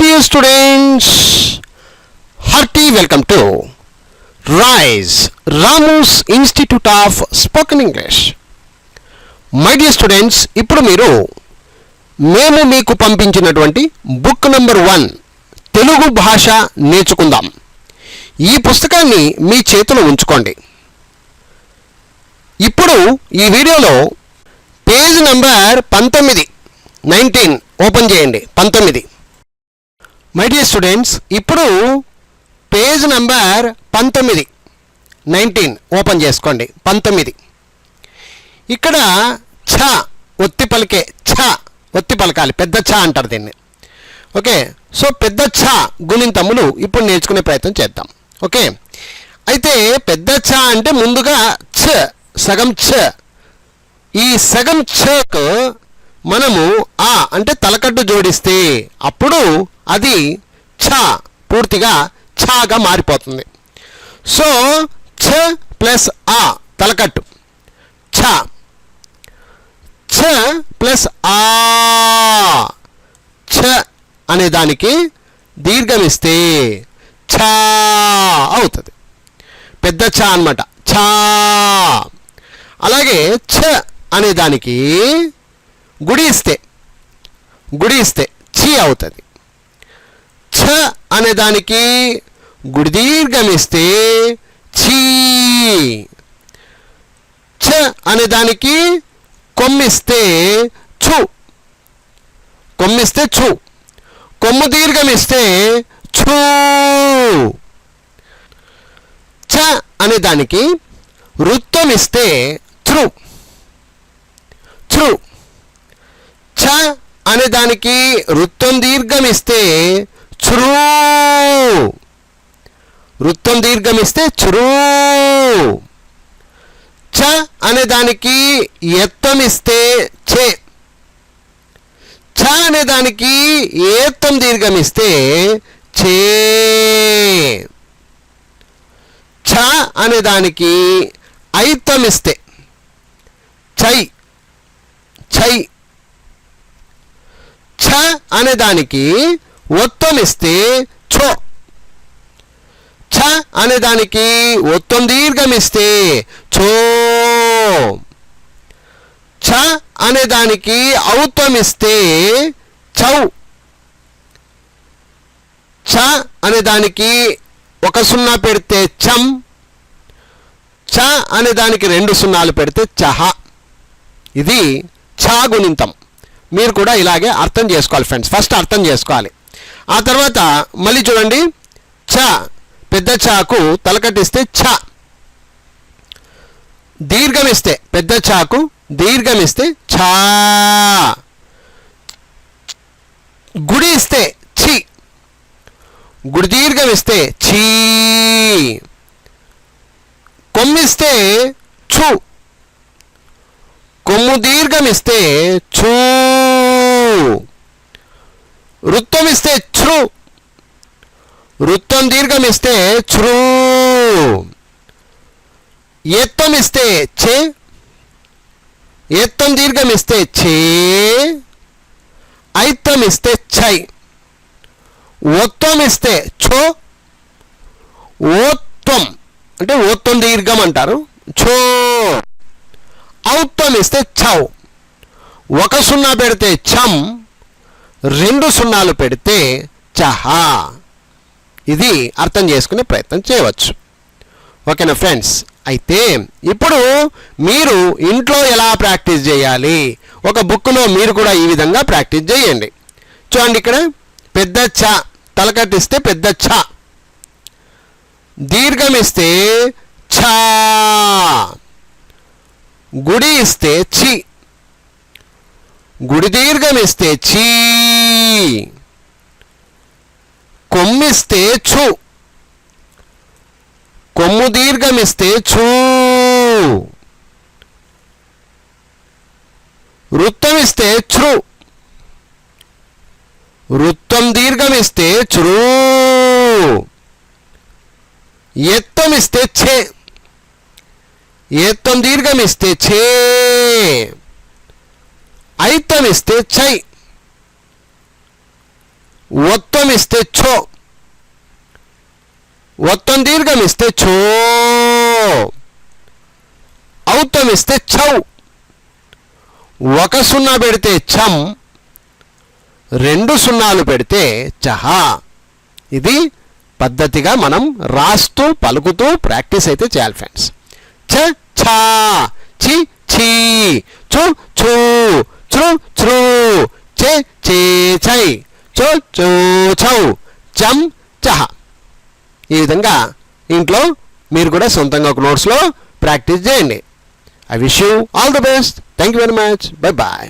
Dear students hearty welcome to to RISE, institute of spoken English my dear students ఇప్పుడు మీరు మేము మీకు పంపించినటువంటి బుక్ నెంబర్ వన్ తెలుగు భాష నేర్చుకుందాం. ఈ పుస్తకాన్ని మీ చేతిలో ఉంచుకోండి. ఇప్పుడు ఈ వీడియోలో పేజ్ నంబర్ పంతొమ్మిది నైన్టీన్ ఓపెన్ చేయండి. పంతొమ్మిది. మై డియర్ స్టూడెంట్స్ ఇప్పుడు పేజ్ నంబర్ పంతొమ్మిది. నైన్టీన్. ఓపెన్ చేసుకోండి. పంతొమ్మిది. ఇక్కడ ఛ ఒత్తి పలికే ఛ ఒత్తి పలకాలి. పెద్ద ఛ అంటారు దీన్ని. ఓకే? సో పెద్ద ఛ గుణింతములు ఇప్పుడు నేర్చుకునే ప్రయత్నం చేద్దాం. ఓకే? అయితే పెద్ద ఛ అంటే ముందుగా ఛ సగం ఛ. ఈ సగం ఛకు మనము ఆ అంటే తలకట్టు జోడిస్తే అప్పుడు అది ఛ పూర్తిగా ఛగా మారిపోతుంది. సో ఛ ప్లస్ ఆ తలకట్టు. ఛ. ఛ ప్లస్ ఆ. ఛ అనే దానికి దీర్ఘమిస్తే ఛా అవుతుంది. పెద్ద ఛ అన్నమాట. ఛా. అలాగే ఛ అనే దానికి గుడి ఇస్తే గుడి ఇస్తే ఛీ అవుతుంది. ఛ అనే దానికి గుడి దీర్ఘమిస్తే ఛీ. ఛ అనే దానికి కొమ్మిస్తే ఛు. కొమ్మిస్తే ఛు. కొమ్ము దీర్ఘమిస్తే ఛూ. చ అనే దానికి వృత్తం ఇస్తే త్రు త్రు అనే దానికి వృత్తం దీర్ఘం ఇస్తే చురు. వృత్తం దీర్ఘం ఇస్తే చ అనే దానికి ఎత్తం ఇస్తే చే. చ అనే దానికి ఏత్తం దీర్ఘం ఇస్తే చే ఛ అనే దానికి ఐత్తం ఇస్తే చై. చై ఛ అనే దానికి ఒత్తం ఛో. ఛ అనే దానికి ఒత్తం దీర్ఘం ఇస్తే ఛో. ఛ అనే దానికి ఔత్వం ఇస్తే చౌ ఛ అనే దానికి ఒక సున్నా పెడితే చం ఛ అనే దానికి రెండు సున్నాలు పెడితే చహ. ఇది ఛ గుణింతం. మీరు కూడా ఇలాగే అర్థం చేసుకోవాలి ఫ్రెండ్స్ ఫస్ట్ అర్థం చేసుకోవాలి. ఆ తర్వాత మళ్ళీ చూడండి. చ పెద్ద చాకు తలకట్టిస్తే ఛ. దీర్ఘమిస్తే పెద్ద చాకు దీర్ఘమిస్తే ఛా. గుడి ఇస్తే ఛీ. గుడి దీర్ఘమిస్తే ఛీ. కొమ్మిస్తే ఛు. కొమ్ము దీర్ఘమిస్తే వృత్తం ఇస్తే ఛృ వృత్తం దీర్ఘమిస్తే ఛృ ఎత్తమిస్తే చే ఎత్తం దీర్ఘమిస్తే ఛే. ఐత్తమిస్తే ఛై. ఒత్తమిస్తే ఛో. ఓత్వం. అంటే ఓత్వం దీర్ఘం అంటారు. ఛో. ఔత్వం ఇస్తే ఛౌ. ఒక సున్నా పెడితే ఛం. రెండు సున్నాలు పెడితే చహా. ఇది అర్థం చేసుకునే ప్రయత్నం చేయవచ్చు. ఓకేనా ఫ్రెండ్స్? అయితే ఇప్పుడు మీరు ఇంట్లో ఎలా ప్రాక్టీస్ చేయాలి? ఒక బుక్లో మీరు కూడా ఈ విధంగా ప్రాక్టీస్ చేయండి. చూడండి ఇక్కడ పెద్ద చ తలకట్టిస్తే పెద్ద ఛ దీర్ఘమిస్తే ఛా. గుడి ఇస్తే చి. గుడి దీర్ఘమిస్తే చీ. కొమ్మిస్తే ఛు. కొమ్ము దీర్ఘమిస్తే చూ వృత్తమిస్తే ఛృ వృత్తం దీర్ఘమిస్తే ఛృ ఎత్తమిస్తే ఛే. ఎత్తం దీర్ఘమిస్తే ఛే. ఐత్తమిస్తే చై. ఒత్తమిస్తే ఛో ఒత్తం దీర్ఘం ఇస్తే ఛో ఔత్తం ఛౌ ఒక సున్నా పెడితే చం. రెండు సున్నాలు పెడితే చహా. ఇది పద్ధతిగా మనం రాస్తూ పలుకుతూ ప్రాక్టీస్ అయితే చేయాలి ఫ్రెండ్స్. చ ఛా చి ఛీ చు చూ చ్రు చ్రు చే చే చై చో చో చౌ చం చహ ఈ విధంగా ఇంట్లో మీరు కూడా సొంతంగా ఒక నోట్స్లో ప్రాక్టీస్ చేయండి I wish you all the best thank you very much bye bye